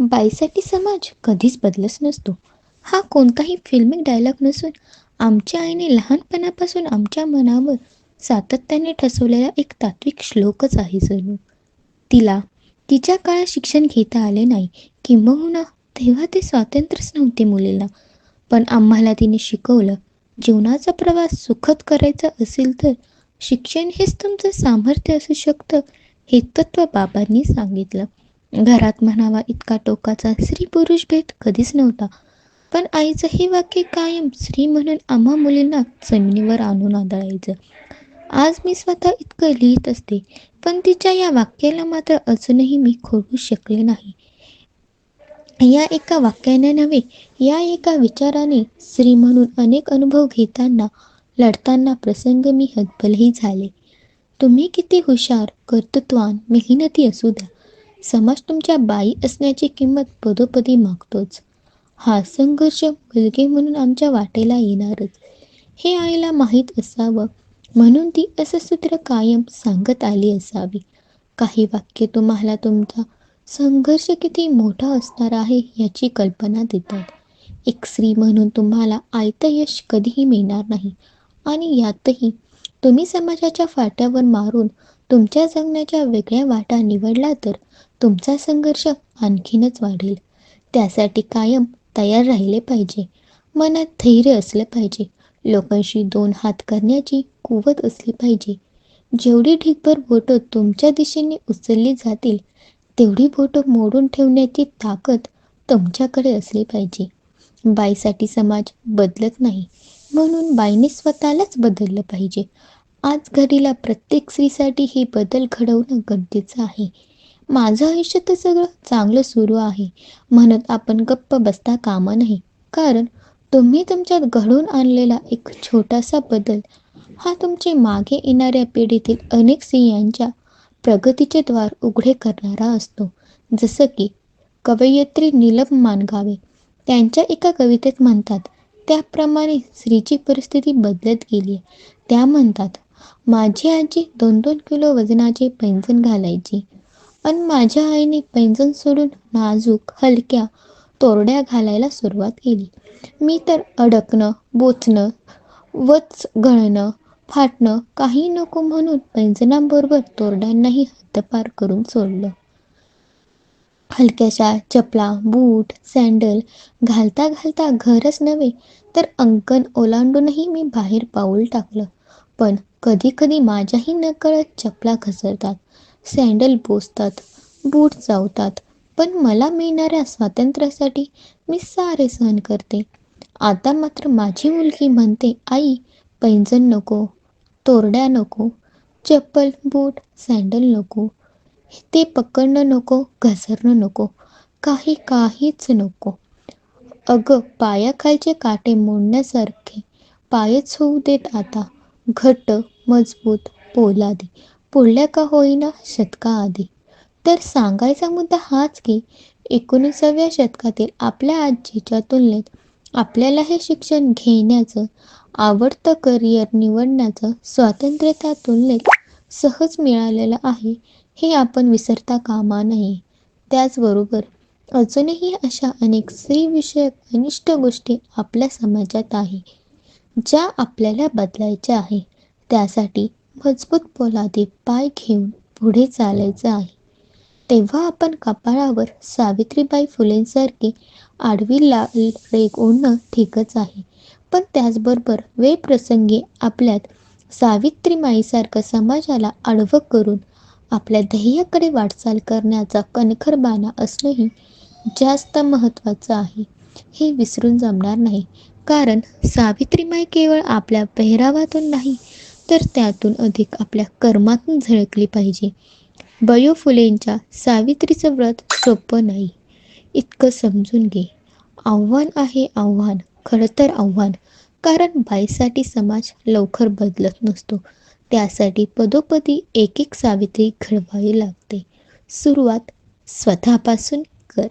बाईसाठी समाज कधीच बदलत नसतो. हा कोणताही फिल्मिक डायलॉग नसून आमच्या आईने लहानपणापासून आमच्या मनावर सातत्याने ठसवलेला एक तात्विक श्लोकच आहे जणू तिला तिच्या काळात शिक्षण घेता आले नाही किंबहुना हो तेव्हा ते स्वातंत्र्यच नव्हते मुलीला. पण आम्हाला तिने शिकवलं जीवनाचा प्रवास सुखद करायचा असेल तर शिक्षण हेच तुमचं सामर्थ्य असू शकतं हे तत्त्व बाबांनी सांगितलं. घरात म्हणावा इतका टोकाचा स्त्री पुरुष भेद कधीच नव्हता. पण आईचं हे वाक्य कायम स्त्री म्हणून आम्हा मुलींना जमिनीवर आणून आदळायचं. आज मी स्वतः इतकं लिहित असते पण तिच्या या वाक्याला मात्र अजूनही मी खोडू शकले नाही. या एका वाक्याने नव्हे या एका विचाराने स्त्री म्हणून अनेक अनुभव घेताना लढताना प्रसंग मी हतबलही झाले. तुम्ही किती हुशार कर्तृत्वान मेहनती असू द्या. समाज तुमच्या बाई असण्याची किंमत पदोपदी मागतोच. हा संघर्ष मुलगी म्हणून आमच्या वाटेला येणारच. हे आईला माहीत असावं. म्हणून ती असं सूत्र कायम सांगत आली असावी. काही वाक्य तुम्हाला तुमचा संघर्ष किती मोठा असणार आहे याची कल्पना देतात. एक स्त्री म्हणून तुम्हाला आयतं यश कधीही मिळणार नाही. आणि यातही तुम्ही समाजाच्या फाट्यावर मारून तुमच्या जगण्याच्या वेगळ्या वाटा निवडला तर तुमचा संघर्ष आणखीनच वाढेल. त्यासाठी कायम तयार राहिले पाहिजे. मनात धैर्य असलं पाहिजे. लोकांशी दोन हात करण्याची कुवत असली पाहिजे. जेवढी ढिगभर बोटं तुमच्या दिशेने उचलली जातील तेवढी बोटं मोडून ठेवण्याची ताकद तुमच्याकडे असली पाहिजे. बाईसाठी समाज बदलत नाही. म्हणून बाईने स्वतःलाच बदललं पाहिजे. आज घडीला प्रत्येक स्त्रीसाठी हे बदल घडवणं गरजेचं आहे. माझं आयुष्य तर सगळं चांगलं सुरू आहे. म्हणत आपण गप्प बसता कामा नाही. कारण तुम्ही तुमच्यात घडून आणलेला एक छोटासा बदल हा तुमचे मागे येणाऱ्या पिढीतील अनेक स्त्रियांच्या प्रगतीचे द्वार उघडे करणारा असतो. जसं की कवयित्री नीलम मानगावे त्यांच्या एका कवितेत म्हणतात त्याप्रमाणे स्त्रीची परिस्थिती बदलत गेली त्या म्हणतात माझी आजी दोन दोन किलो वजनाचे पैंजण घालायची. आणि माझ्या आईने पैंजण सोडून नाजूक हलक्या तोरड्या घालायला सुरुवात केली. मी तर अडकणं बोचणं वच गळणं फाटणं काही नको म्हणून पैंजणांबरोबर तोरड्यांनाही हद्दपार करून सोडलं. हलक्याशा चपला बूट सँडल घालता घालता घरच नव्हे तर अंकण ओलांडूनही मी बाहेर पाऊल टाकलं. पण कधी कधी माझ्याही नकळत चपला घसरतात. सँडल पोसतात. बूट चावतात. पण मला मिळणाऱ्या स्वातंत्र्यासाठी मी सारे सहन करते. आता मात्र माझी मुलगी म्हणते आई पैंजण नको तोरड्या नको चप्पल बूट सँडल नको ते पकडणं नको घसरणं नको काही काहीच नको. अगं पायाखालचे काटे मोडण्यासारखे पायच होऊ देत आता. घट्ट मजबूत पोलादी. पुढल्या का होईना शतका आधी तर सांगायचा मुद्दा हाच की एकोणीसाव्या शतकातील आपल्या आजीच्या तुलनेत आपल्याला हे शिक्षण घेण्याचं आवडतं करिअर निवडण्याचं स्वातंत्र्य त्या तुलनेत सहज मिळालेलं आहे हे आपण विसरता कामा नये. त्याचबरोबर अजूनही अशा अनेक स्त्रीविषयक अनिष्ट गोष्टी आपल्या समाजात आहे. ज्या आपल्याला बदलायच्या आहे त्यासाठी मजबूत पोलादी पाय घेऊन पुढे चालायचं आहे. तेव्हा आपण कपाळावर सावित्रीबाई फुलेंसारखी आडवी ला रेग ओढणं ठीकच आहे. पण त्याचबरोबर वेप्रसंगी आपल्यात सावित्रीमाईसारखं समाजाला आडवं करून आपल्या ध्येयाकडे वाटचाल करण्याचा कणखर बाणा असणंही जास्त महत्त्वाचं आहे. हे विसरून जमणार नाही. कारण सावित्रीमाई केवळ आपल्या पेहरावातून नाही तर त्यातून अधिक आपल्या कर्मातून झळकली पाहिजे. बयो फुलेंच्या सावित्रीचं व्रत सोपं नाही. इतकं समजून घे. आव्हान आहे आव्हान खरं तर आव्हान. कारण बाईसाठी समाज लवकर बदलत नसतो. त्यासाठी पदोपदी एक एक सावित्री घडवावी लागते. सुरुवात स्वतःपासून कर.